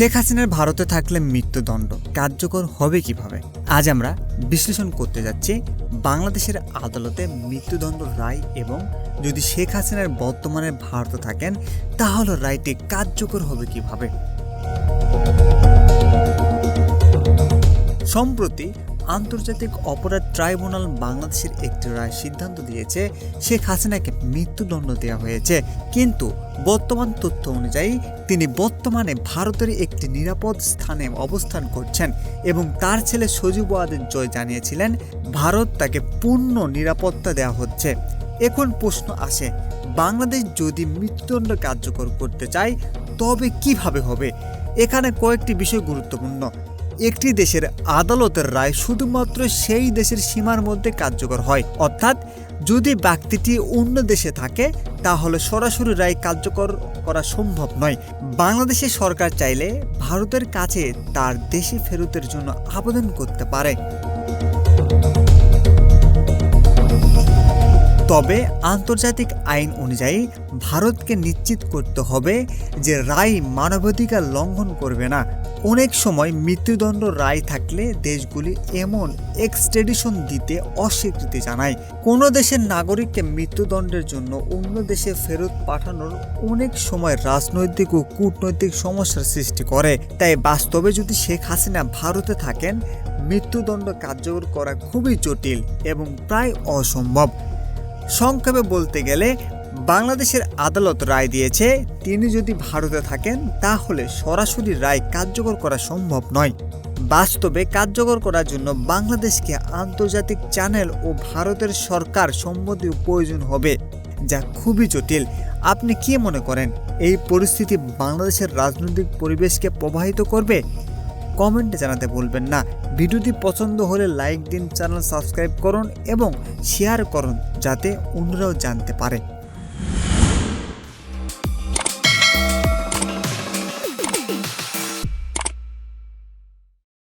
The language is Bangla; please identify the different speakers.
Speaker 1: শেখ হাসিনার ভারতে থাকলে মৃত্যুদণ্ড কার্যকর হবে কীভাবে? আজ আমরা বিশ্লেষণ করতে যাচ্ছি বাংলাদেশের আদালতে মৃত্যুদণ্ড রায় এবং যদি শেখ হাসিনার বর্তমানে ভারতে থাকেন, তাহলে রায়টি কার্যকর হবে কীভাবে? সম্প্রতি আন্তর্জাতিক অপরাধ ট্রাইব্যুনাল বাংলাদেশের একটি রায় সিদ্ধান্ত দিয়েছে, শেখ হাসিনাকে মৃত্যুদণ্ড দেওয়া হয়েছে। কিন্তু বর্তমান তথ্য অনুযায়ী তিনি বর্তমানে ভারতের একটি নিরাপদ স্থানে অবস্থান করছেন এবং তার ছেলে সজীব ওয়াদের জয় জানিয়েছিলেন, ভারত তাকে পূর্ণ নিরাপত্তা দেওয়া হচ্ছে। এখন প্রশ্ন আসে, বাংলাদেশ যদি মৃত্যুদণ্ড কার্যকর করতে চায়, তবে কীভাবে হবে? এখানে কয়েকটি বিষয় গুরুত্বপূর্ণ। একটি দেশের আদালতের রায় শুধুমাত্র সেই দেশের সীমার মধ্যে কার্যকর হয়। অর্থাৎ, যদি ব্যক্তিটি অন্য দেশে থাকে, তাহলে সরাসরি রায় কার্যকর করা সম্ভব নয়। বাংলাদেশের সরকার চাইলে ভারতের কাছে তার দেশে ফেরতের জন্য আবেদন করতে পারে। তবে আন্তর্জাতিক আইন অনুযায়ী ভারতকে নিশ্চিত করতে হবে যে রায় মানবাধিকার লঙ্ঘন করবে না। অনেক সময় মৃত্যুদণ্ড রায় থাকলে দেশগুলি এমন এক্সট্রেডিশন দিতে অস্বীকৃতি জানায়। কোনো দেশের নাগরিককে মৃত্যুদণ্ডের জন্য অন্য দেশে ফেরত পাঠানোর অনেক সময় রাজনৈতিক ও কূটনৈতিক সমস্যার সৃষ্টি করে। তাই বাস্তবে যদি শেখ হাসিনা ভারতে থাকেন, মৃত্যুদণ্ড কার্যকর করা খুবই জটিল এবং প্রায় অসম্ভব। সংক্ষেপে বলতে গেলে, বাংলাদেশের আদালত রায় দিয়েছে, তিনি যদি ভারতে থাকেন, তাহলে সরাসরি রায় কার্যকর করা সম্ভব নয়। বাস্তবে কার্যকর করার জন্য বাংলাদেশকে আন্তর্জাতিক চ্যানেল ও ভারতের সরকার সম্মতি প্রয়োজন হবে, যা খুবই জটিল। আপনি কি মনে করেন, এই পরিস্থিতি বাংলাদেশের রাজনৈতিক পরিবেশকে প্রভাবিত করবে? কমেন্টে জানাতে ভুলবেন না। ভিডিওটি পছন্দ হলে লাইক দিন, চ্যানেল সাবস্ক্রাইব করুন এবং শেয়ার করুন যাতে অন্যরাও জানতে পারে।